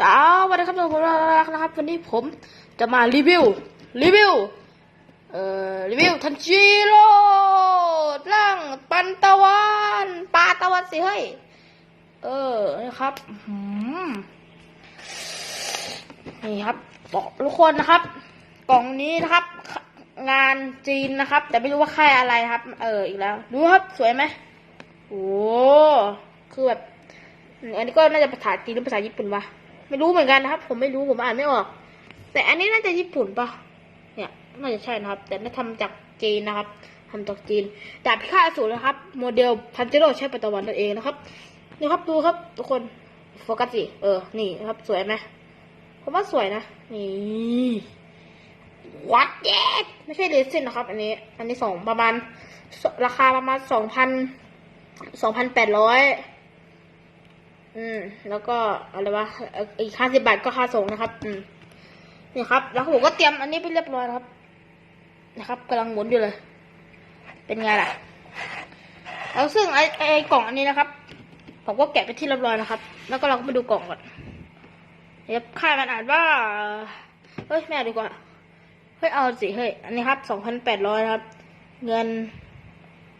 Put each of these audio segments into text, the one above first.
สวัสดีครับทุกคนรักนะครับ วันนี้ผมจะมารีวิวรีวิวเอ่อรีวิวทันจิโร่ร่างปันตะวันปลาตะวันสิเฮ้ยเออนี่ครับนี่ครับบอกทุกคนนะครับ กล่องนี้นะครับ งานจีนนะครับ แต่ไม่รู้ว่าค่ายอะไรครับ เอออีกแล้ว ดูครับสวยไหมโอ้คือแบบอันนี้ก็น่าจะภาษาจีนหรือภาษาญี่ปุ่นวะ ไม่รู้เหมือนกันนะครับ ผมไม่รู้ผมอ่านไม่ออก แต่อันนี้น่าจะญี่ปุ่นปะเนี่ยน่าจะใช่นะครับ แต่น่าทำจากจีนนะครับทำจากจีนดาบพิฆาตอสูรนะครับ โมเดลพันเจโร่ใช้ปัตตวันนั่นเองนะครับนี่ครับดูครับทุกคนโฟกัสสิเออ นี่นครับสวยไหมผมว่าสวยนะ นี่วัดเย็ดไม่ใช่เลซินนะครับ อันนี้ อันนี้สองประมาณ ราคาประมาณสองพันสองพันแปดร้อย อืม แล้วก็อะไรวะอีกห้าสิบบาทก็ค่าส่งนะครับ อืมนี่ครับ แล้วผมก็เตรียมอันนี้ไปเรียบร้อยครับ นะครับกำลังหมุนอยู่เลย เป็นไงล่ะ แล้วซึ่งไอ้ไอ้กล่องอันนี้นะครับ ผมก็แกะไปที่เรียบร้อยนะครับ แล้วก็เราก็มาดูกล่องก่อนเดี๋ยวค่ายมันอ่านว่า เฮ้ยแม่ดีกว่า เฮ้ยเอาสิเฮ้ย อันนี้ครับสองพันแปดร้อยครับ เงิน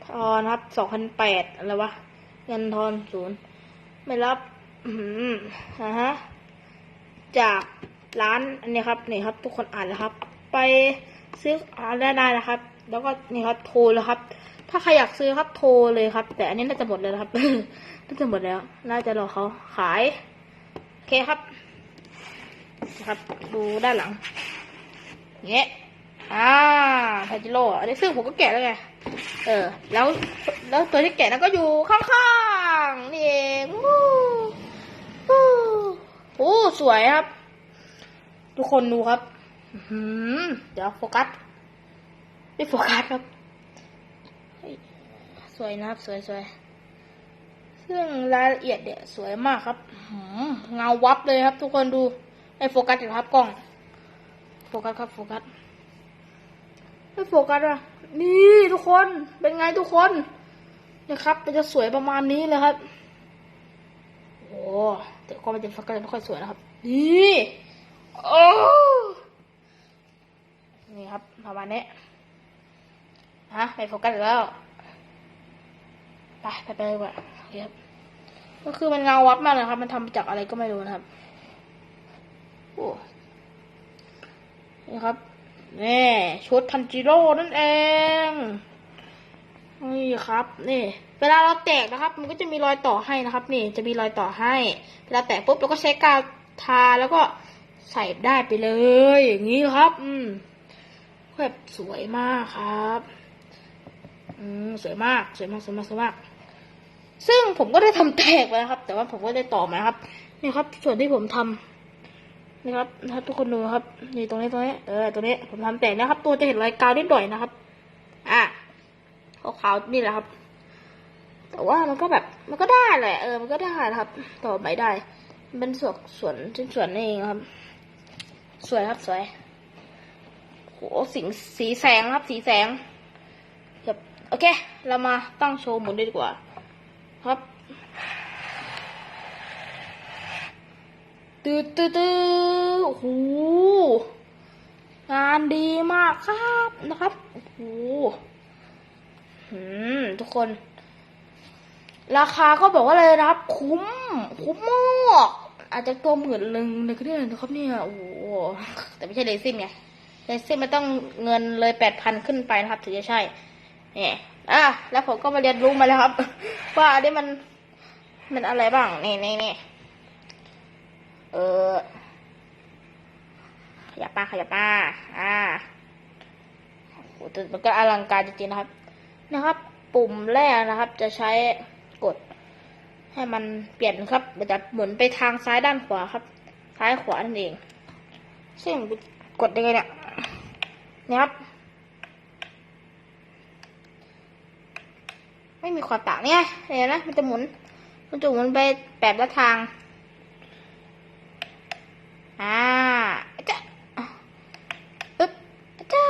ทอนครับสองพันแปดอะไรวะ เงินทอนศูนย์ ไม่รับอืมฮะจากร้านอันนี้ครับนี่ครับทุกคนอ่านแล้วครับ ไปซื้ออ่านได้ได้นะครับ แล้วก็นี่ครับโทรแล้วครับ ถ้าใครอยากซื้อครับโทรเลยครับ แต่อันนี้น่าจะหมดเลยนะครับน่าจะหมดแล้ว น่าจะรอเขาขายโอเคครับนะครับดูด้านหลังเงี้ยอ่าทาจิโร่อันนี้ซึ่งผมก็แกะแล้วไงเออ แล้วแล้วตัวที่แกะนั้นก็อยู่ข้างๆ นี่เองวู้วู้โอ้สวยครับ ทุกคนดูครับอื้อหือเดี๋ยวโฟกัสไม่โฟกัสครับเฮ้ยสวยนะครับ สวยสวยซึ่งรายละเอียดเนี่ยสวยมากครับอื้อหือเงาวับเลยครับ ทุกคนดูให้โฟกัสอยู่ครับกล้อง โฟกัสครับ โฟกัสไม่โฟกัสอะนี่ทุกคนเป็นไงทุกคนนะครับมันจะสวยประมาณนี้เลยครับ โอ้แต่ก็มันจะโฟกัสไม่ค่อยสวยนะครับ นี่โอ้นี่ครับประมาณนี้ฮะไม่โฟกัสอีกแล้วไปไปไปดีกว่าโอเคครับก็คือมันเงาวับมากเลยครับ มันทำมาจากอะไรก็ไม่รู้นะครับโอ้นี่ครับนี่ชุดทันจิโร่นั่นเอง นี่ครับนี่ เวลาเราแตกนะครับ มันก็จะมีรอยต่อให้นะครับ นี่จะมีรอยต่อให้ เวลาแตกปุ๊บเราก็ใช้กาวทาแล้วก็ใส่ได้ไปเลย อย่างนี้ครับ อืมแบบสวยมากครับ อืมสวยมากสวยมากสวยมากสวยมาก ซึ่งผมก็ได้ทำแตกไปนะครับ แต่ว่าผมก็ได้ต่อมาครับ นี่ครับ ส่วนที่ผมทำนี่ครับนะครับทุกคนดูครับนี่ตรงนี้ตรงนี้เออตรงนี้ผมทำแตกนะครับ ตัวจะเห็นรอยกาวนิดหน่อยนะครับ อะ ขาวๆนี่แหละครับ แต่ว่ามันก็แบบมันก็ได้แหละเออมันก็ได้ครับ ต่อไปได้มันเป็นส่วนส่วนชิ้นส่วนนี่เองครับ สวยครับสวยโหสีสีแสงครับสีแสงแบบโอเค เรามาตั้งโชว์หมุนดีกว่า ครับตืดตืดตืดโอ้โหงานดีมากครับนะครับ โอ้โห ทุกคน ราคาก็บอกว่าเลยครับคุ้ม คุ้มมากอาจจะตัวหมื่นหนึ่งเลยก็ได้นะครับเนี่ยโอ้โหแต่ไม่ใช่เลซินไงเลซินมันต้องเงินเลยแปดพันขึ้นไปนะครับ ถึงจะใช่เนี่ยอะแล้วผมก็มาเรียนรู้มาแล้วครับ ว่าอันนี้มัน มันอะไรบ้างนี่นี่นี่เออขยับป้าขยับป้าอ่าโอ้โหแต่มันก็อลังการจริงๆนะครับ นะครับ ปุ่มแรกนะครับ จะใช้กด ให้มันเปลี่ยนครับมันจะหมุนไปทางซ้ายด้านขวาครับ ซ้ายขวานั่นเอง ซึ่งกดยังไงเนี่ยนี่ครับ ไม่มีความต่างเนี่ยเห็นไหมมันจะหมุน มันจะหมุนไปแบบละทาง อ่าจ้ะอึ๊บจ้า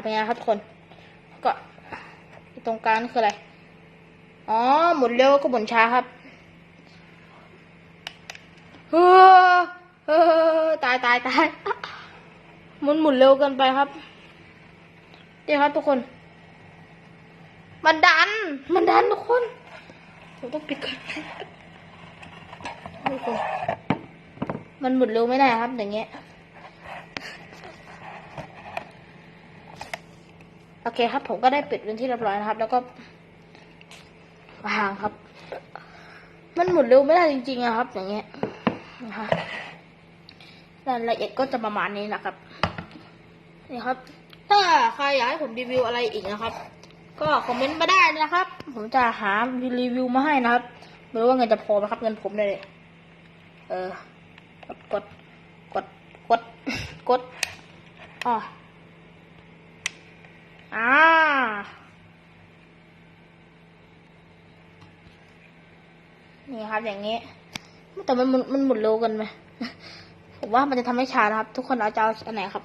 เป็นไงครับทุกคน ตรงกลางคืออะไร อ๋อ หมุนเร็วก็หมุนช้าครับเฮ้อายตายตายมันหมุนเร็วเกินไปครับเดี๋ยวครับทุกคน มันดัน มันดันทุกคนผมต้องปิดก่อนทุกคนมันหมุนเร็วไม่ได้ครับอย่างเงี้ย โอเคครับ ผมก็ได้ปิดเป็นที่เรียบร้อยนะครับ แล้วก็วางครับ มันหมุนเร็วไม่ได้จริงๆอะครับ อย่างเงี้ยนะคะรายละเอียดก็จะประมาณนี้นะครับนี่ครับ ถ้าใครอยากให้ผมรีวิวอะไรอีกนะครับ ก็คอมเมนต์มาได้นะครับ ผมจะหารีวิวมาให้นะครับไม่รู้ว่าเงินจะพอไหมครับเงินผมเลยเออกดกดกดกดอ๋อา ครับ อย่างนี้ แต่มันมันหมุนเร็วกันไหมผมว่ามันจะทำให้ช้านะครับ ทุกคนเอาจะเอาอันไหนครับ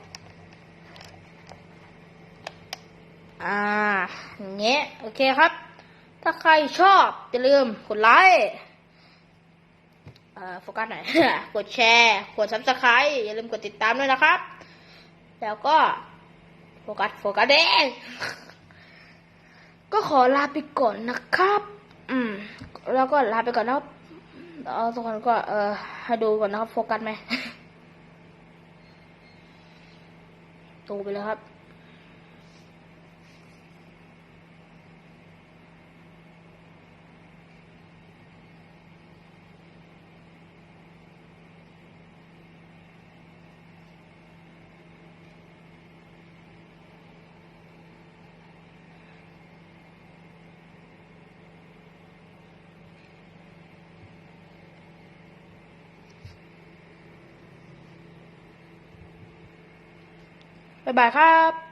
อ่าอย่างเงี้ยโอเคครับ ถ้าใครชอบอย่าลืมกดไลค์อ่อโฟกัสหน่อยกดแชร์ กดซับสไครต์อย่าลืมกดติดตามด้วยนะครับ แล้วก็โฟกัส โฟกัสเด้งก็ขอลาไปก่อนนะครับ อืม แล้วก็ลาไปก่อนนะครับ เอาทุกคนก็เออให้ดูก่อนนะครับ โฟกัสไหมตูไปเลยครับ บ๊ายบายครับ